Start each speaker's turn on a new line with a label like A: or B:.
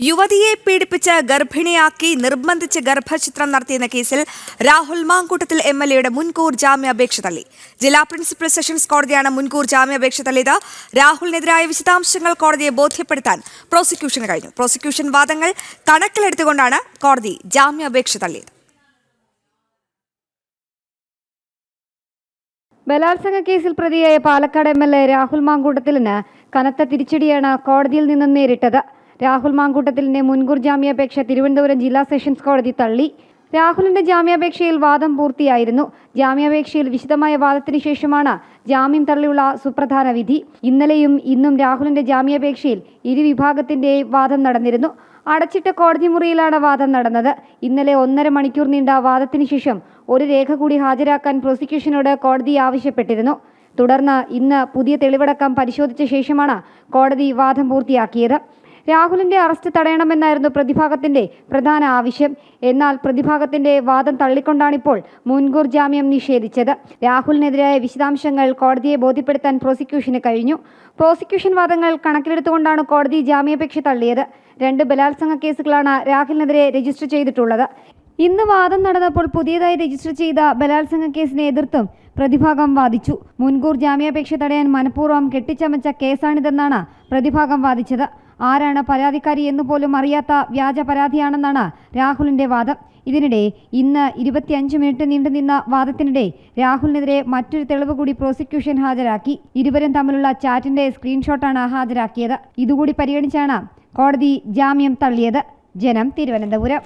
A: യുവതിയെ പീഡിപ്പിച്ച് ഗർഭിണിയാക്കി നിർബന്ധിച്ച് ഗർഭചിത്രം നടത്തിയെന്ന കേസിൽ രാഹുൽ മാങ്കൂട്ടത്തിൽ എം എൽ എയുടെ മുൻകൂർ ജാമ്യാപേക്ഷ തള്ളി. ജില്ലാ പ്രിൻസിപ്പൽ സെഷൻസ് കോടതിയാണ് മുൻകൂർ ജാമ്യാപേക്ഷ തള്ളിയത്. രാഹുലിനെതിരായ വിശദാംശങ്ങൾ കോടതിയെ ബോധ്യപ്പെടുത്താൻ പ്രോസിക്യൂഷന് കഴിഞ്ഞു. പ്രോസിക്യൂഷൻ വാദങ്ങൾ കണക്കിലെടുത്തുകൊണ്ടാണ് കോടതി ജാമ്യാപേക്ഷ തള്ളിയത്.
B: ബലാത്സംഗ കേസിൽ പ്രതിയായ Palakkad M L A Rahul മാങ്കൂട്ടത്തിലിന് കനത്ത തിരിച്ചടിയാണ് കോടതിയിൽ നിന്ന് നേരിട്ടത്. രാഹുൽ മാങ്കൂട്ടത്തിലിന്റെ മുൻകൂർ ജാമ്യാപേക്ഷ തിരുവനന്തപുരം ജില്ലാ സെഷൻസ് കോടതി തള്ളി. രാഹുലിന്റെ ജാമ്യാപേക്ഷയിൽ വാദം പൂർത്തിയായിരുന്നു. ജാമ്യാപേക്ഷയിൽ വിശദമായ വാദത്തിന് ശേഷമാണ് ജാമ്യം തള്ളിയുള്ള സുപ്രധാന വിധി. ഇന്നലെയും ഇന്നും രാഹുലിന്റെ ജാമ്യാപേക്ഷയിൽ ഇരുവിഭാഗത്തിന്റെയും വാദം നടന്നിരുന്നു. അടച്ചിട്ട കോടതി മുറിയിലാണ് വാദം നടന്നത്. ഇന്നലെ ഒന്നര മണിക്കൂർ നീണ്ട വാദത്തിന് ശേഷം ഒരു രേഖ കൂടി ഹാജരാക്കാൻ പ്രോസിക്യൂഷനോട് കോടതി ആവശ്യപ്പെട്ടിരുന്നു. തുടർന്ന് ഇന്ന് പുതിയ തെളിവടക്കം പരിശോധിച്ച ശേഷമാണ് കോടതി വാദം പൂർത്തിയാക്കിയത്. രാഹുലിന്റെ അറസ്റ്റ് തടയണമെന്നായിരുന്നു പ്രതിഭാഗത്തിന്റെ പ്രധാന ആവശ്യം. എന്നാൽ പ്രതിഭാഗത്തിന്റെ വാദം തള്ളിക്കൊണ്ടാണിപ്പോൾ മുൻകൂർ ജാമ്യം നിഷേധിച്ചത്. രാഹുലിനെതിരായ വിശദാംശങ്ങൾ കോടതിയെ ബോധ്യപ്പെടുത്താൻ പ്രോസിക്യൂഷന് കഴിഞ്ഞു. പ്രോസിക്യൂഷൻ വാദങ്ങൾ കണക്കിലെടുത്തുകൊണ്ടാണ് കോടതി ജാമ്യാപേക്ഷ തള്ളിയത്. രണ്ട് ബലാത്സംഗ കേസുകളാണ് രാഹുലിനെതിരെ രജിസ്റ്റർ ചെയ്തിട്ടുള്ളത്. ഇന്ന് വാദം നടന്നപ്പോൾ പുതിയതായി രജിസ്റ്റർ ചെയ്ത ബലാത്സംഗ കേസിനെ എതിർത്തും പ്രതിഭാഗം വാദിച്ചു. മുൻകൂർ ജാമ്യാപേക്ഷ തടയാൻ മനഃപൂർവം കെട്ടിച്ചമച്ച കേസാണിതെന്നാണ് പ്രതിഭാഗം വാദിച്ചത്. ആരാണ് പരാതിക്കാരി എന്ന് പോലും അറിയാത്ത വ്യാജ പരാതിയാണെന്നാണ് രാഹുലിന്റെ വാദം. ഇതിനിടെ ഇന്ന് ഇരുപത്തിയഞ്ച് മിനിറ്റ് നീണ്ടുനിന്ന വാദത്തിനിടെ രാഹുലിനെതിരെ മറ്റൊരു തെളിവ് കൂടി പ്രോസിക്യൂഷൻ ഹാജരാക്കി. ഇരുവരും തമ്മിലുള്ള ചാറ്റിന്റെ സ്ക്രീൻഷോട്ടാണ് ഹാജരാക്കിയത്. ഇതുകൂടി പരിഗണിച്ചാണ് കോടതി ജാമ്യം തള്ളിയത്. ജനം തിരുവനന്തപുരം.